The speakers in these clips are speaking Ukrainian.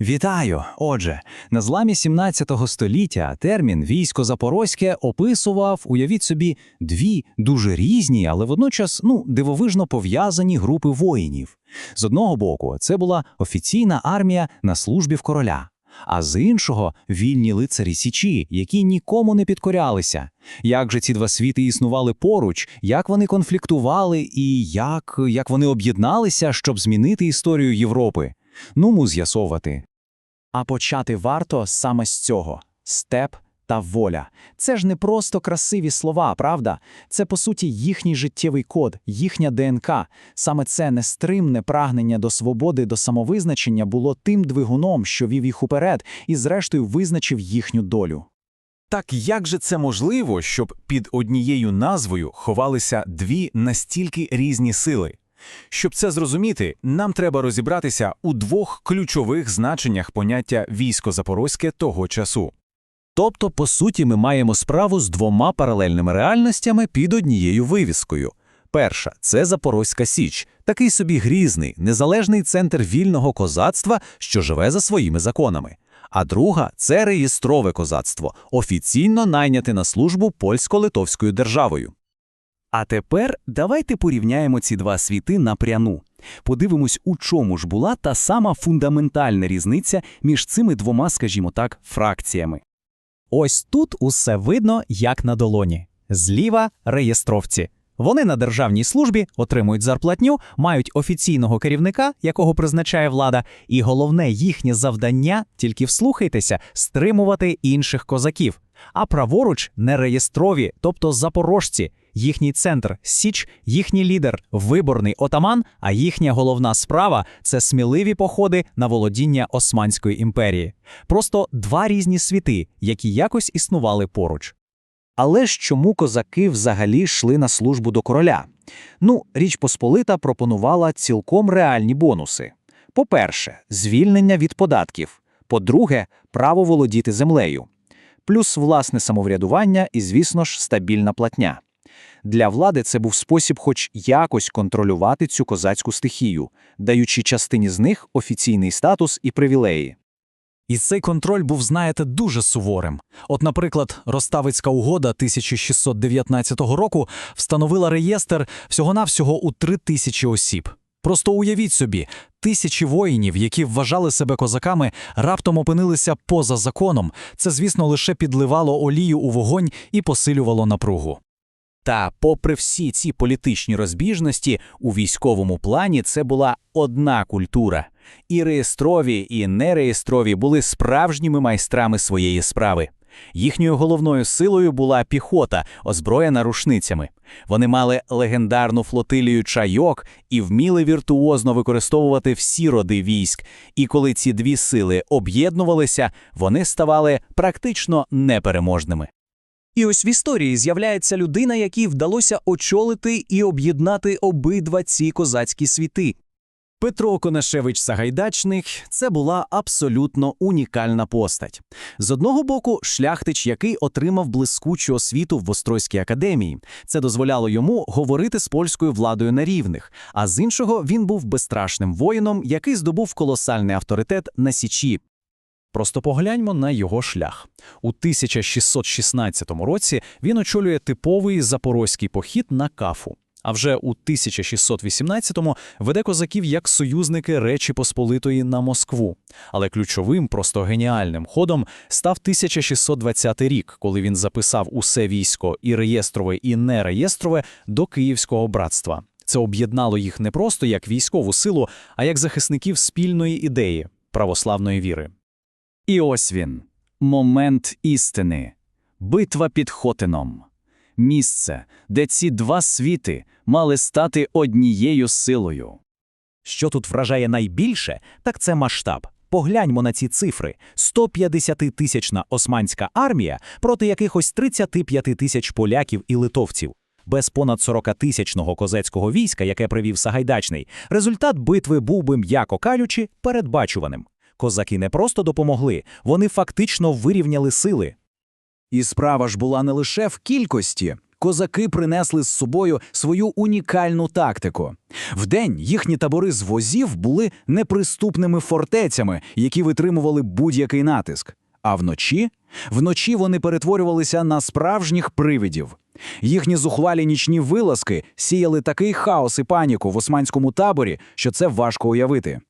Вітаю! Отже, на зламі 17 століття термін військо Запорозьке описував, уявіть собі, дві дуже різні, але водночас ну, дивовижно пов'язані групи воїнів. З одного боку, це була офіційна армія на службі в короля, а з іншого вільні лицарі Січі, які нікому не підкорялися. Як же ці два світи існували поруч, як вони конфліктували і як, як вони об'єдналися, щоб змінити історію Європи? Нуму з'ясовувати. А почати варто саме з цього степ та воля. Це ж не просто красиві слова, правда? Це, по суті, їхній життєвий код, їхня ДНК. Саме це нестримне прагнення до свободи, до самовизначення було тим двигуном, що вів їх уперед і, зрештою, визначив їхню долю. Так як же це можливо, щоб під однією назвою ховалися дві настільки різні сили? Щоб це зрозуміти, нам треба розібратися у двох ключових значеннях поняття військо Запорозьке того часу. Тобто, по суті, ми маємо справу з двома паралельними реальностями під однією вивіскою. Перша це Запорозька Січ, такий собі грізний, незалежний центр вільного козацтва, що живе за своїми законами. А друга це реєстрове козацтво, офіційно найняте на службу польсько-литовською державою. А тепер давайте порівняємо ці два світи напряну. Подивимось, у чому ж була та сама фундаментальна різниця між цими двома, скажімо так, фракціями. Ось тут усе видно, як на долоні. Зліва реєстровці. Вони на державній службі отримують зарплатню, мають офіційного керівника, якого призначає влада, і головне їхнє завдання, тільки вслухайтеся, стримувати інших козаків. А праворуч нереєстрові, тобто запорожці, їхній центр Січ, їхній лідер, виборний отаман, а їхня головна справа це сміливі походи на володіння Османської імперії. Просто два різні світи, які якось існували поруч. Але ж чому козаки взагалі йшли на службу до короля? Ну, Річ Посполита пропонувала цілком реальні бонуси. По-перше, звільнення від податків. По-друге, право володіти землею. Плюс власне самоврядування і, звісно ж, стабільна платня. Для влади це був спосіб хоч якось контролювати цю козацьку стихію, даючи частині з них офіційний статус і привілеї. І цей контроль був, знаєте, дуже суворим. От, наприклад, Роставицька угода 1619 року встановила реєстр всього-навсього у три тисячі осіб. Просто уявіть собі, тисячі воїнів, які вважали себе козаками, раптом опинилися поза законом. Це, звісно, лише підливало олію у вогонь і посилювало напругу. Та, попри всі ці політичні розбіжності, у військовому плані це була одна культура. І реєстрові, і нереєстрові були справжніми майстрами своєї справи. Їхньою головною силою була піхота, озброєна рушницями. Вони мали легендарну флотилію чайок і вміли віртуозно використовувати всі роди військ. І коли ці дві сили об'єднувалися, вони ставали практично непереможними. І ось в історії з'являється людина, якій вдалося очолити і об'єднати обидва ці козацькі світи. Петро Конашевич Сагайдачник це була абсолютно унікальна постать. З одного боку, шляхтич, який отримав блискучу освіту в Острозькій академії. Це дозволяло йому говорити з польською владою на рівних. А з іншого, він був безстрашним воїном, який здобув колосальний авторитет на Січі. Просто погляньмо на його шлях. У 1616 році він очолює типовий запорозький похід на кафу. А вже у 1618-му веде козаків як союзники Речі Посполитої на Москву. Але ключовим, просто геніальним ходом став 1620 рік, коли він записав усе військо і реєстрове, і нереєстрове до Київського братства. Це об'єднало їх не просто як військову силу, а як захисників спільної ідеї православної віри. І ось він момент істини, битва під Хотином. Місце, де ці два світи мали стати однією силою. Що тут вражає найбільше, так це масштаб. Погляньмо на ці цифри: 150-тисячна османська армія проти якихось 35 тисяч поляків і литовців. Без понад 40-тисячного козацького війська, яке привів Сагайдачний, результат битви був би, м'яко кажучи, передбачуваним. Козаки не просто допомогли, вони фактично вирівняли сили. І справа ж була не лише в кількості. Козаки принесли з собою свою унікальну тактику. Вдень їхні табори з возів були неприступними фортецями, які витримували будь-який натиск. А вночі? Вночі вони перетворювалися на справжніх привидів. Їхні зухвалі нічні вилазки сіяли такий хаос і паніку в османському таборі, що це важко уявити.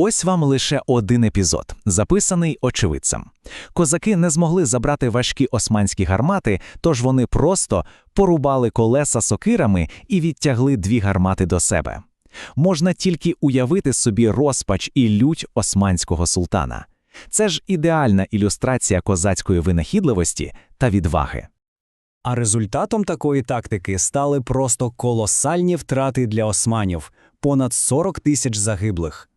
Ось вам лише один епізод, записаний очевидцем. Козаки не змогли забрати важкі османські гармати, тож вони просто порубали колеса сокирами і відтягли дві гармати до себе. Можна тільки уявити собі розпач і лють османського султана. Це ж ідеальна ілюстрація козацької винахідливості та відваги. А результатом такої тактики стали просто колосальні втрати для османів понад 40 тисяч загиблих.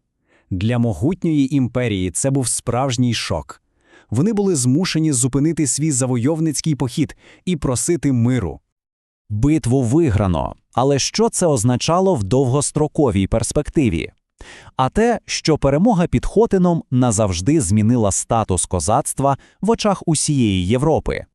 Для могутньої імперії це був справжній шок. Вони були змушені зупинити свій завойовницький похід і просити миру. Битву виграно. Але що це означало в довгостроковій перспективі? А те, що перемога під Хотином назавжди змінила статус козацтва в очах усієї Європи.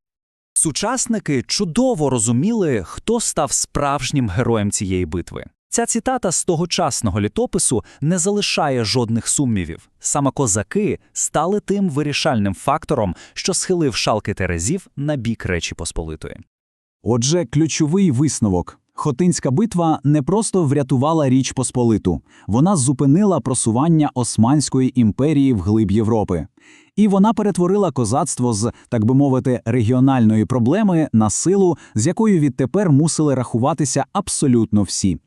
Сучасники чудово розуміли, хто став справжнім героєм цієї битви. Ця цитата з тогочасного літопису не залишає жодних сумнівів. Саме козаки стали тим вирішальним фактором, що схилив шалки терезів на бік Речі Посполитої. Отже, ключовий висновок. Хотинська битва не просто врятувала Річ Посполиту, вона зупинила просування Османської імперії в глиб Європи. І вона перетворила козацтво з, так би мовити, регіональної проблеми на силу, з якою відтепер мусили рахуватися абсолютно всі.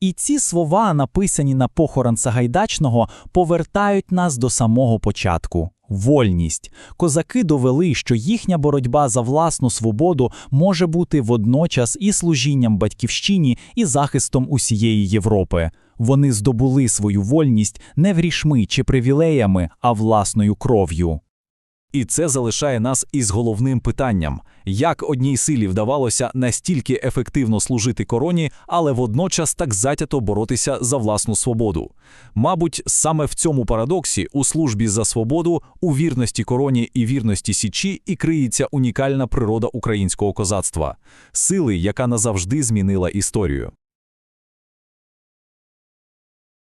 І ці слова, написані на похорон Сагайдачного, повертають нас до самого початку. Вольність. Козаки довели, що їхня боротьба за власну свободу може бути водночас і служінням батьківщині, і захистом усієї Європи. Вони здобули свою вольність не грішми чи привілеями, а власною кров'ю. І це залишає нас із головним питанням: як одній силі вдавалося настільки ефективно служити короні, але водночас так затято боротися за власну свободу. Мабуть, саме в цьому парадоксі у службі за свободу, у вірності короні і вірності січі і криється унікальна природа українського козацтва, сили, яка назавжди змінила історію.